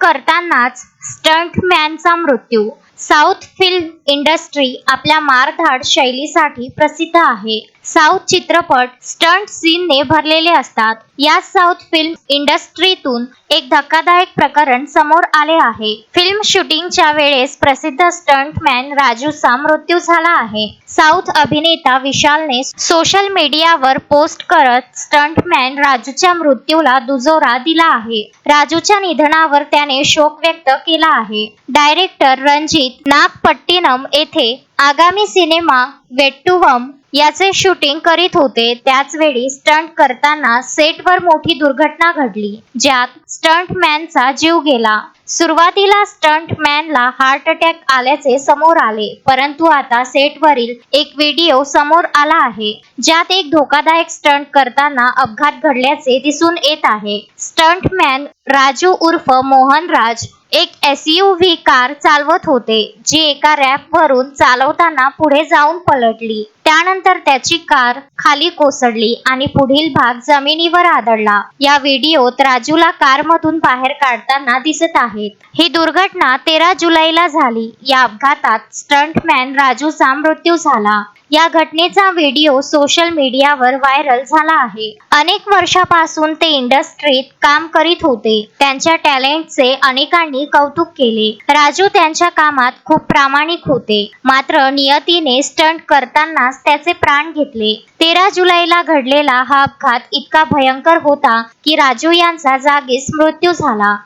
करतानाच स्टंटमॅनचा मृत्यू south film industry आपल्या मारधाड शैलीसाठी प्रसिद्ध आहे. साऊथ चित्रपट स्टंट सीनने भरलेले असतात. या साऊथ फिल्म इंडस्ट्रीतून एक धक्कादायक प्रकरण समोर आले आहे. फिल्म शूटिंगच्या वेळेस प्रसिद्ध स्टंटमॅन राजूचा मृत्यू झाला आहे. साऊथ अभिनेता विशालने सोशल मीडियावर पोस्ट करत स्टंटमॅन राजूच्या मृत्यूला दुजोरा दिला आहे. राजूच्या निधनावर त्याने शोक व्यक्त केला आहे. डायरेक्टर रणजित नागपट्टिनम येथे आगामी सिनेमा वेट्टुवम याचे शूटिंग करीत होते. त्याच वेळी स्टंट करताना सेटवर मोठी दुर्घटना घडली ज्यात स्टंटमॅनचा जीव गेला. सुरुवातीला स्टंटमॅनला हार्ट अटॅक आल्याचे समोर आले परंतु आता सेटवरील एक व्हिडिओ समोर आला आहे ज्यात एक धोकादायक स्टंट करताना अपघात घडल्याचे दिसून येत आहे. स्टंटमॅन राजू उर्फ मोहन राज एक एस यू व्ही कार चालवत होते जी एका रॅप वरून चालवताना पुढे जाऊन पलटली. त्यानंतर त्याची कार खाली कोसळली आणि पुढील भाग जमिनीवर आदळला. या व्हिडिओत राजूला कारमधून बाहेर काढताना दिसत आहेत. ही दुर्घटना तेरा जुलैला झाली. या अपघातात स्टंटमॅन राजूचा मृत्यू झाला. या घटनेचा व्हिडिओ सोशल मीडियावर व्हायरल झाला आहे. अनेक वर्षापासून ते इंडस्ट्रीत काम करीत होते. त्यांच्या टॅलेंटचे अनेकांनी कौतुक केले. राजू त्यांच्या कामात खूप प्रामाणिक होते. मात्र नियतीने स्टंट करतानाच त्याचे प्राण घेतले. तेरा जुलैला घडलेला हा अपघात इतका भयंकर होता की राजू यांचा जागीच मृत्यू झाला.